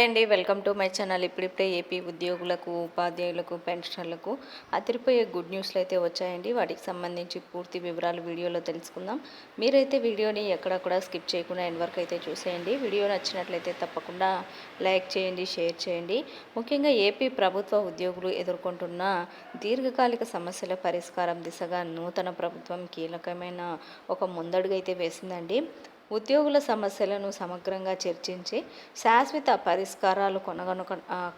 అండి welcome to my channel. ఇప్పుడిప్పుడే AP ఉద్యోగులకు ఉపాధ్యాయులకు పెన్షనర్లకు అదిరిపోయే గుడ్ న్యూస్లు అయితే వచ్చాయండి. వాటికి సంబంధించి పూర్తి వివరాలు వీడియోలో తెలుసుకుందాం. మీరైతే వీడియోని ఎక్కడ కూడా స్కిప్ చేయకుండా ఎండ్ వరకు అయితే చూసేయండి. వీడియో నచ్చినట్లయితే తప్పకుండా లైక్ చేయండి షేర్ చేయండి. ముఖ్యంగా ఏపీ ప్రభుత్వ ఉద్యోగులు ఎదుర్కొంటున్న దీర్ఘకాలిక సమస్యల పరిష్కారం దిశగా నూతన ప్రభుత్వం కీలకమైన ఒక ముందడుగు అయితే వేసిందండి. ఉద్యోగుల సమస్యలను సమగ్రంగా చర్చించి శాశ్వత పరిష్కారాలు కొనగొన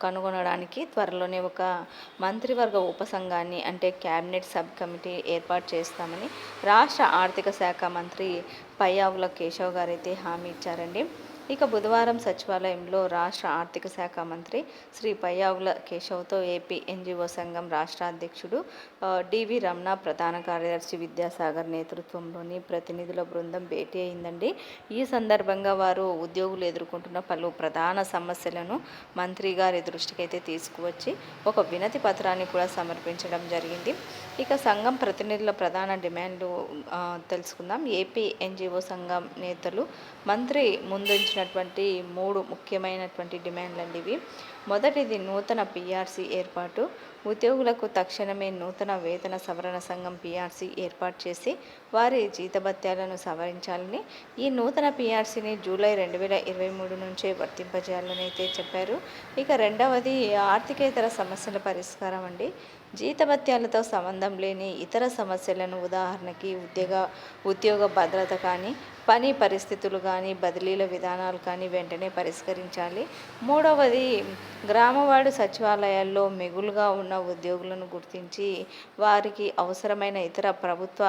కనుగొనడానికి త్వరలోనే ఒక మంత్రివర్గ ఉపసంఘాన్ని అంటే క్యాబినెట్ సబ్ కమిటీ ఏర్పాటు చేస్తామని రాష్ట్ర ఆర్థిక శాఖ మంత్రి పయ్యావుల కేశవ్ గారు అయితే హామీ ఇచ్చారండి. ఇక బుధవారం సచివాలయంలో రాష్ట్ర ఆర్థిక శాఖ మంత్రి శ్రీ పయ్యావుల కేశవ్తో ఏపీ ఎన్జిఓ సంఘం రాష్ట్ర అధ్యక్షుడు డివి రమణ ప్రధాన కార్యదర్శి విద్యాసాగర్ నేతృత్వంలోని ప్రతినిధుల బృందం భేటీ అయిందండి. ఈ సందర్భంగా వారు ఉద్యోగులు ఎదుర్కొంటున్న పలు ప్రధాన సమస్యలను మంత్రి గారి దృష్టికి అయితే తీసుకువచ్చి ఒక వినతి పత్రాన్ని కూడా సమర్పించడం జరిగింది. ఇక సంఘం ప్రతినిధుల ప్రధాన డిమాండ్లు తెలుసుకుందాం. ఏపీ ఎన్జిఓ సంఘం నేతలు మంత్రి ముందుంచి ఇచ్చినటువంటి మూడు ముఖ్యమైనటువంటి డిమాండ్లు అండి ఇవి మొదటిది నూతన పిఆర్సీ ఏర్పాటు. ఉద్యోగులకు తక్షణమే నూతన వేతన సవరణ సంఘం పిఆర్సీ ఏర్పాటు చేసి వారి జీతభత్యాలను సవరించాలని ఈ నూతన పిఆర్సీని జూలై రెండు వేల ఇరవై మూడు నుంచే వర్తింపజేయాలని అయితే చెప్పారు. ఇక రెండవది ఆర్థికేతర సమస్యల పరిష్కారం అండి. జీతభత్యాలతో సంబంధం లేని ఇతర సమస్యలను ఉదాహరణకి ఉద్యోగ ఉద్యోగ భద్రత కానీ పని పరిస్థితులు కానీ బదిలీల విధానాలు కానీ వెంటనే పరిష్కరించాలి. మూడవది గ్రామవాడు సచివాలయాల్లో మిగులుగా ఉన్న ఉద్యోగులను గుర్తించి వారికి అవసరమైన ఇతర ప్రభుత్వ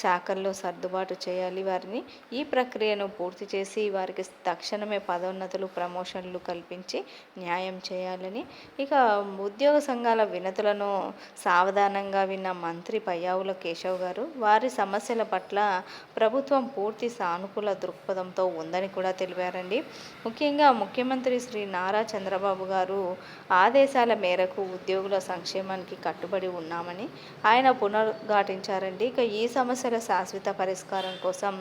శాఖల్లో సర్దుబాటు చేయాలి. వారిని ఈ ప్రక్రియను పూర్తి చేసి వారికి తక్షణమే పదోన్నతులు ప్రమోషన్లు కల్పించి న్యాయం చేయాలని. ఇక ఉద్యోగ సంఘాల వినతులను సావధానంగా విన్న మంత్రి పయ్యావుల కేశవ్ గారు వారి సమస్యల పట్ల ప్రభుత్వం పూర్తి సా సానుకూల దృక్పథంతో ఉందని కూడా తెలిపారండి. ముఖ్యంగా ముఖ్యమంత్రి శ్రీ నారా చంద్రబాబు గారు ఆదేశాల మేరకు ఉద్యోగుల సంక్షేమానికి కట్టుబడి ఉన్నామని ఆయన పునరుద్ఘాటించారండి. ఇక ఈ సమస్యల శాశ్వత పరిష్కారం కోసం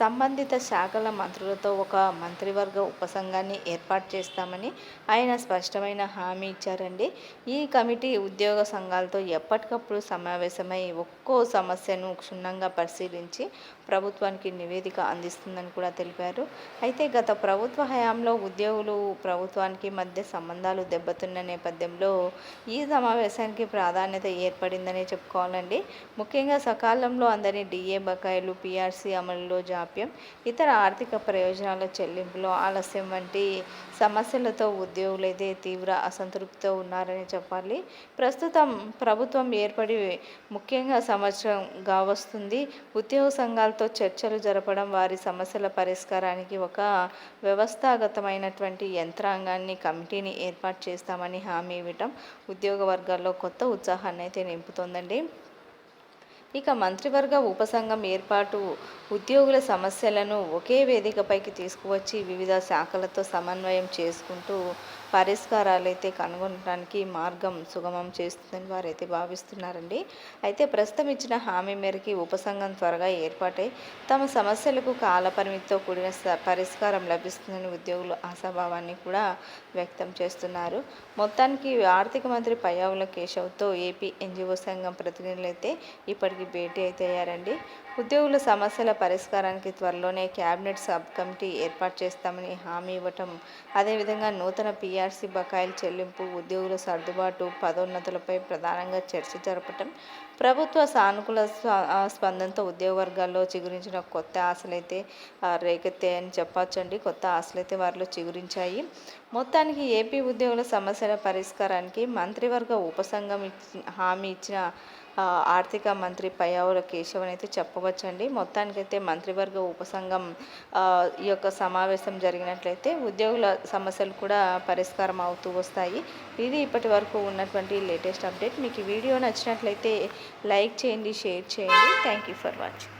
సంబంధిత శాఖల మంత్రులతో ఒక మంత్రివర్గ ఉపసంఘాన్ని ఏర్పాటు చేస్తామని ఆయన స్పష్టమైన హామీ ఇచ్చారండి. ఈ కమిటీ ఉద్యోగ సంఘాలతో ఎప్పటికప్పుడు సమావేశమై ఒక్కో సమస్యను క్షుణ్ణంగా పరిశీలించి ప్రభుత్వానికి నివేదిక అందిస్తుందని కూడా తెలిపారు. అయితే గత ప్రభుత్వ హయాంలో ఉద్యోగులు ప్రభుత్వానికి మధ్య సంబంధాలు దెబ్బతిన్న నేపథ్యంలో ఈ సమావేశానికి ప్రాధాన్యత ఏర్పడిందని చెప్పుకోవాలండి. ముఖ్యంగా సకాలంలో అందరి డిఏ బకాయిలు పిఆర్సీ అమలులో జాప్యం ఇతర ఆర్థిక ప్రయోజనాల చెల్లింపులో ఆలస్యం వంటి సమస్యలతో ఉద్యోగులైతే తీవ్ర అసంతృప్తితో ఉన్నారని చెప్పాలి. ప్రస్తుతం ప్రభుత్వం ఏర్పడి ముఖ్యంగా సంవత్సరంగా వస్తుంది. ఉద్యోగ సంఘాలతో చర్చలు జరపడం వారి వారి సమస్యల పరిష్కారానికి ఒక వ్యవస్థాగతమైనటువంటి యంత్రాంగాన్ని కమిటీని ఏర్పాటు చేస్తామని హామీ ఇవ్వటం ఉద్యోగ వర్గాల్లో కొత్త ఉత్సాహాన్ని అయితే నింపుతోందండి. ఇక మంత్రివర్గ ఉపసంఘం ఏర్పాటు ఉద్యోగుల సమస్యలను ఒకే వేదికపైకి తీసుకువచ్చి వివిధ శాఖలతో సమన్వయం చేసుకుంటూ పరిష్కారాలు అయితే కనుగొనడానికి మార్గం సుగమం చేస్తుందని వారైతే భావిస్తున్నారండి. అయితే ప్రస్తుతం ఇచ్చిన హామీ మేరకి ఉపసంఘం త్వరగా ఏర్పాటై తమ సమస్యలకు కాలపరిమితితో కూడిన పరిష్కారం లభిస్తుందని ఉద్యోగులు ఆశాభావాన్ని కూడా వ్యక్తం చేస్తున్నారు. మొత్తానికి ఆర్థిక మంత్రి పయ్యావుల కేశవ్తో ఏపీ ఎన్జిఓ సంఘం ప్రతినిధులు అయితే ఇప్పటికి భేటీ అయితే అయ్యారండి ఉద్యోగుల సమస్యల పరిష్కారానికి త్వరలోనే క్యాబినెట్ సబ్ కమిటీ ఏర్పాటు చేస్తామని హామీ ఇవ్వటం అదేవిధంగా నూతన పీఆర్సీ బకాయిల చెల్లింపు ఉద్యోగుల సర్దుబాటు పదోన్నతులపై ప్రధానంగా చర్చ జరపటం ప్రభుత్వ సానుకూల స్పందనతో ఉద్యోగ వర్గాల్లో చిగురించిన కొత్త ఆశలైతే రేకెత్తాయని చెప్పచ్చండి. కొత్త ఆశలైతే వారిలో చిగురించాయి. మొత్తానికి ఏపీ ఉద్యోగుల సమస్యల పరిష్కారానికి మంత్రివర్గ ఉపసంఘం హామీ ఇచ్చిన ఆర్థిక మంత్రి పయ్యావుల కేశవన్ అయితే చెప్పవచ్చండి. మొత్తానికైతే మంత్రివర్గ ఉపసంఘం ఈ యొక్క సమావేశం జరిగినట్లయితే ఉద్యోగుల సమస్యలు కూడా పరిష్కారం అవుతూ వస్తాయి. ఇది ఇప్పటి వరకు ఉన్నటువంటి లేటెస్ట్ అప్డేట్. మీకు ఈ వీడియో నచ్చినట్లయితే లైక్ చేయండి షేర్ చేయండి. Thank you for watching